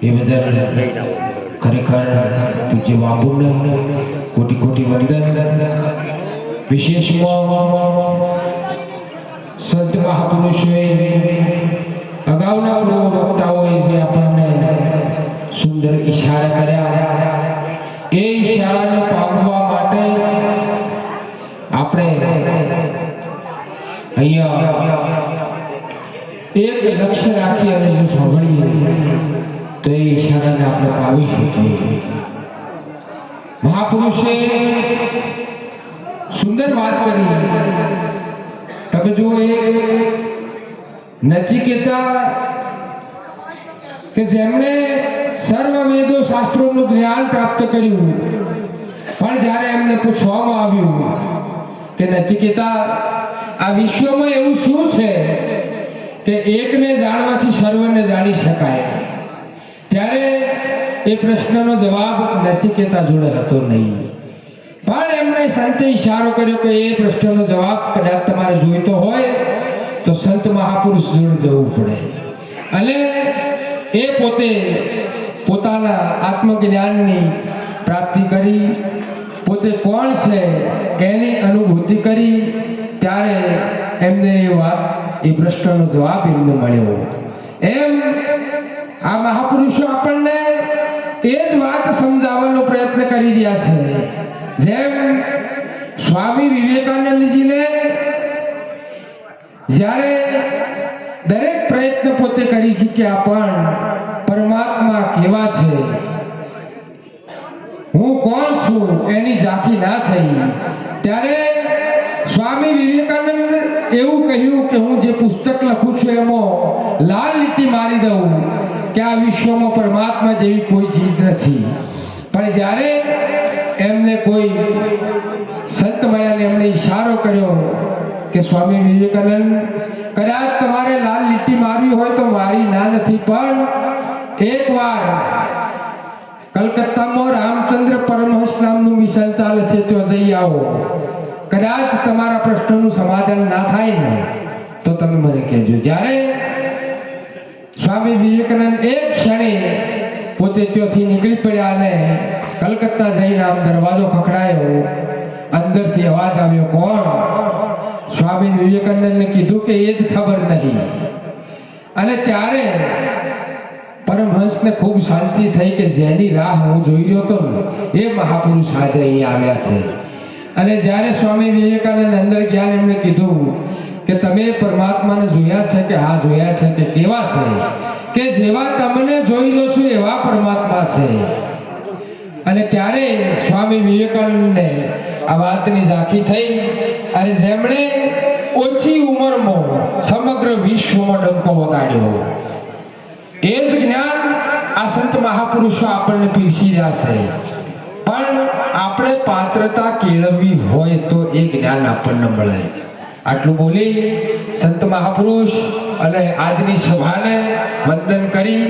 એ બદલ ખરેખર પૂજ્ય બાપુને કોટી કોટી વંદન વિશેષમાં સંત મહાપુરુષોએ અગાઉના પ્રવક્તાઓએ જે આપણને સુંદર ઈશારા કર્યા એ ઈશારાને પામવા માટે આપણે અહીંયા એક લક્ષ્ય રાખી અને જો સાંભળીએ તો એ ઈશારાને આપણે પાવી શકીએ. મહાપુરુષે સુંદર વાત કરી. તમે જુઓ એ નચિકેતા કે જેમણે સર્વ વેદો શાસ્ત્રોનું જ્ઞાન પ્રાપ્ત કર્યું. પણ જ્યારે એમને પૂછવામાં આવ્યું કે નચિકેતા, આ વિશ્વમાં એવું શું છે કે એકને જાણવાથી સર્વને જાણી શકાય? ત્યારે એ પ્રશ્નનો જવાબ નચિકેતા જોડે હતો નહીં. પણ એમણે સંતે ઈશારો કર્યો કે એ પ્રશ્નનો જવાબ કદાચ તમારે જોઈતો હોય તો સંત મહાપુરુષ જોડે જવું પડે. અને એ પોતે પોતાના આત્મજ્ઞાનની પ્રાપ્તિ કરી, પોતે કોણ છે એની અનુભૂતિ કરી, ત્યારે એમને એ વાત, એ પ્રશ્નનો જવાબ એમને મળ્યો. એમ આ મહાપુરુષો આપણને એ જ વાત સમજાવવાનો પ્રયત્ન કરી રહ્યા છે. જેમ સ્વામી વિવેકાનંદજીને જ્યારે દરેક પ્રયત્ન પોતે કરી ચૂક્યા પણ પરમાત્મા કેવા છે? હું કોણ છું એની ઝાંખી ના થઈ. ત્યારે સ્વામી વિવેકાનંદ એવું કહ્યું કે હું જે પુસ્તક લખું છું એમાં લાલ લીટી મારી દઉં. કે આ વિશ્વમાં પરમાત્મા જેવી કોઈ ચીજ નથી. પણ જ્યારે એમને કોઈ સંત મળ્યાને એમણે ઈશારો કર્યો કે સ્વામી વિવેકાનંદ, કદાચ તમારે લાલ લીટી મારવી હોય તો મારી ના નથી, પણ એકવાર કલકત્તામાં રામચંદ્ર પરમહંસ નામનું મિશન ચાલે છે ત્યાં જઈ આવો. કદાચ તમારા પ્રશ્નોનું સમાધાન ના થાય ને, તો તમે મને કહેજો. જ્યારે સ્વામી વિવેકાનંદ એક ક્ષણે પોતે ત્યાંથી નીકળી પડ્યા અને કલકત્તા જઈને આમ દરવાજો ખખડાયો. અંદરથી અવાજ આવ્યો, કોણ? સ્વામી વિવેકાનંદને કીધું કે, એ જ ખબર નહીં. અને ત્યારે પરમહંસને ખૂબ શાંતિ થઈ કે, જેની રાહ હું જોઈ રહ્યો હતો એ મહાપુરુષ આજે અહીં આવ્યા છે. અને જ્યારે સ્વામી વિવેકાનંદ અંદર ગયા એમને કીધું કે તમે પરમાત્માને જોયા છે કે હા જોયા છે કે કેવા છે? કે જેવા તમને જોઈ લો છો એવા પરમાત્મા છે. અને ત્યારે સ્વામી વિવેકાનંદને આ વાતની ઝાંખી થઈ અને જેમણે ઓછી ઉંમરમાં સમગ્ર વિશ્વમાં ડંકો વગાડ્યો. એ જ જ્ઞાન આ સંત મહાપુરુષો આપણને પીરસી રહ્યા છે. પણ આપણે પાત્રતા કેળવવી હોય તો એ જ્ઞાન આપણને મળે. આટલું બોલી સંત મહાપુરુષ અને આજની સભાને વંદન કરી